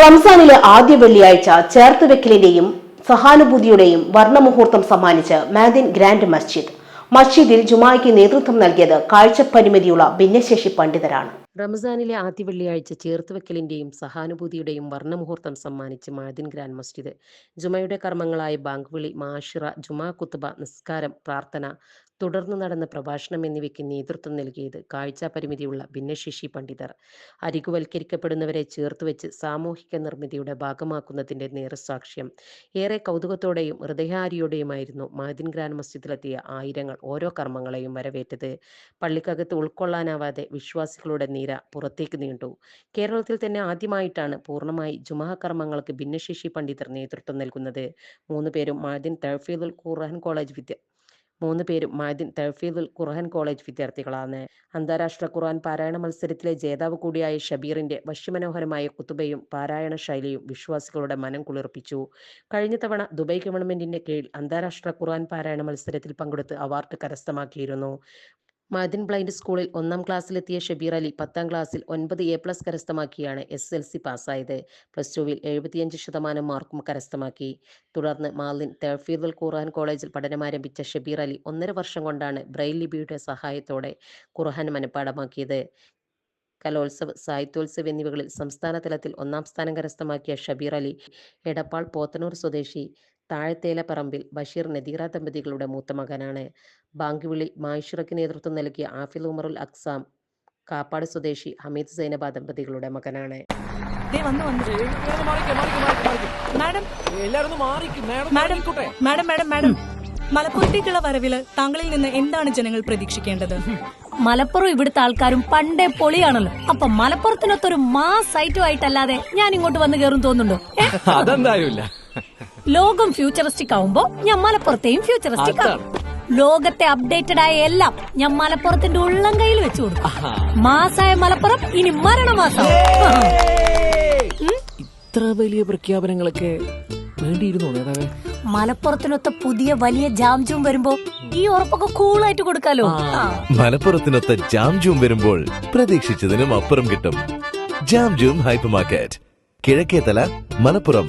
റംസാനിലെ ആദ്യ വെള്ളിയാഴ്ച ചേർത്തുവെക്കലിന്റെയും സഹാനുഭൂതിയുടെയും വർണമുഹൂർത്തം സമ്മാനിച്ച് മാദിൻ ഗ്രാൻഡ് മസ്ജിദ്. മസ്ജിദിൽ ജുമായ്ക്ക് നേതൃത്വം നൽകിയത് കാഴ്ചപരിമിതിയുള്ള ഭിന്നശേഷി പണ്ഡിതരാണ്. റംസാനിലെ ആദ്യ വെള്ളിയാഴ്ച ചേർത്തുവെക്കലിന്റെയും സഹാനുഭൂതിയുടെയും വർണമുഹൂർത്തം സമ്മാനിച്ച് മാദിൻ ഗ്രാൻഡ് മസ്ജിദ്. ജുമയുടെ കർമ്മങ്ങളായ ബാങ്ക് വിളി മാഷിറ ജുമാ കുത്തുബ നിസ്കാരം പ്രാർത്ഥന തുടർന്ന് നടന്ന പ്രഭാഷണം എന്നിവയ്ക്ക് നേതൃത്വം നൽകിയത് കാഴ്ചാ പരിമിതിയുള്ള ഭിന്നശേഷി പണ്ഡിതർ. അരികുവൽക്കരിക്കപ്പെടുന്നവരെ ചേർത്തുവെച്ച് സാമൂഹിക നിർമ്മിതിയുടെ ഭാഗമാക്കുന്നതിന്റെ നേർസാക്ഷ്യം. ഏറെ കൗതുകത്തോടെയും ഹൃദയഹാരിയോടെയുമായിരുന്നു മാദിൻ ഗ്രാൻഡ് മസ്ജിദിലെത്തിയ ആയിരങ്ങൾ ഓരോ കർമ്മങ്ങളെയും വരവേറ്റത്. പള്ളിക്കകത്ത് ഉൾക്കൊള്ളാനാവാതെ വിശ്വാസികളുടെ നീര പുറത്തേക്ക് നീണ്ടു. കേരളത്തിൽ തന്നെ ആദ്യമായിട്ടാണ് പൂർണമായി ജുമാ കർമ്മങ്ങൾക്ക് ഭിന്നശേഷി പണ്ഡിതർ നേതൃത്വം നൽകുന്നത്. മൂന്ന് പേരും മാദിൻ തഹഫീദുൽ ഖുർആൻ കോളേജ് വിദ്യ മൂന്ന് പേരും മാദിൻ തഹഫീദുൽ ഖുർആൻ കോളേജ് വിദ്യാർത്ഥികളാണ്. അന്താരാഷ്ട്ര ഖുർആൻ പാരായണ മത്സരത്തിലെ ജേതാവ് കൂടിയായ ഷബീറിന്റെ വശ്യമനോഹരമായ കുത്തുബയും പാരായണ ശൈലിയും വിശ്വാസികളുടെ മനം കുളിർപ്പിച്ചു. കഴിഞ്ഞ തവണ ദുബൈ ഗവൺമെന്റിന്റെ കീഴിൽ അന്താരാഷ്ട്ര ഖുർആൻ പാരായണ മത്സരത്തിൽ പങ്കെടുത്ത് അവാർഡ് കരസ്ഥമാക്കിയിരുന്നു. മാദിൻ ബ്ലൈൻഡ് സ്കൂളിൽ ഒന്നാം ക്ലാസ്സിലെത്തിയ ഷബീർ അലി പത്താം ക്ലാസ്സിൽ ഒൻപത് എ പ്ലസ് കരസ്ഥമാക്കിയാണ് എസ് എൽ സി പാസ്സായത്. പ്ലസ് ടുവിൽ എഴുപത്തിയഞ്ച് ശതമാനം മാർക്കും കരസ്ഥമാക്കി. തുടർന്ന് മാലിൻ തഹഫീദുൽ ഖുർആൻ കോളേജിൽ പഠനം ആരംഭിച്ച ഷബീർ അലി ഒന്നര വർഷം കൊണ്ടാണ് ബ്രെയിൽ ലിപിയുടെ സഹായത്തോടെ ഖുർആൻ മനഃപ്പാടമാക്കിയത് കലോത്സവ് സാഹിത്യോത്സവ് എന്നിവകളിൽ സംസ്ഥാന തലത്തിൽ ഒന്നാം സ്ഥാനം കരസ്ഥമാക്കിയ ഷബീർ അലി എടപ്പാൾ പോത്തനൂർ സ്വദേശി താഴത്തേലപ്പറമ്പിൽ ബഷീർ നദീറ ദമ്പതികളുടെ മൂത്ത മകനാണ്. ബാങ്കുവിളി മായിഷുറയ്ക്ക് നേതൃത്വം നൽകിയ ആഫിൽ ഉമറുൽ അക്സാം കാപ്പാട് സ്വദേശി ഹമീദ് സൈനബ ദമ്പതികളുടെ മകനാണ്. മലപ്പുറത്തേക്കുള്ള വരവിൽ താങ്കളിൽ നിന്ന് എന്താണ് ജനങ്ങൾ പ്രതീക്ഷിക്കേണ്ടത്? മലപ്പുറം ഇവിടുത്തെ ആൾക്കാരും പണ്ടേ പൊളിയാണല്ലോ. അപ്പൊ മലപ്പുറത്തിനൊത്തൊരു മാസ് ഐറ്റം ആയിട്ടല്ലാതെ ഞാൻ ഇങ്ങോട്ട് വന്ന് കയറും തോന്നുന്നുണ്ടോ? അതെന്തായാലും ലോകം ഫ്യൂച്ചറിസ്റ്റിക് ആവുമ്പോ ഞാൻ മലപ്പുറത്തെയും ഫ്യൂച്ചറിസ്റ്റിക് ആവും. ലോകത്തെ അപ്ഡേറ്റഡ് ആയ എല്ലാം ഞാൻ മലപ്പുറത്തിന്റെ ഉള്ളം കയ്യിൽ വെച്ചു കൊടുക്കും. മാസായ മലപ്പുറം ഇനി മരണമാസം ഇത്ര വലിയ പ്രഖ്യാപനങ്ങളൊക്കെ വേണ്ടിയിരുന്നോ നേതാവേ? മലപ്പുറത്തിനൊത്ത പുതിയ വലിയ ജാംജൂം വരുമ്പോ ഈ ഉറപ്പൊക്കെ കൂളായിട്ട് കൊടുക്കാലോ. മലപ്പുറത്തിനൊത്ത ജാംജൂം വരുമ്പോൾ പ്രതീക്ഷിച്ചതിനും അപ്പുറം കിട്ടും. Jamjoom hyper market Kizhakkethala Malappuram.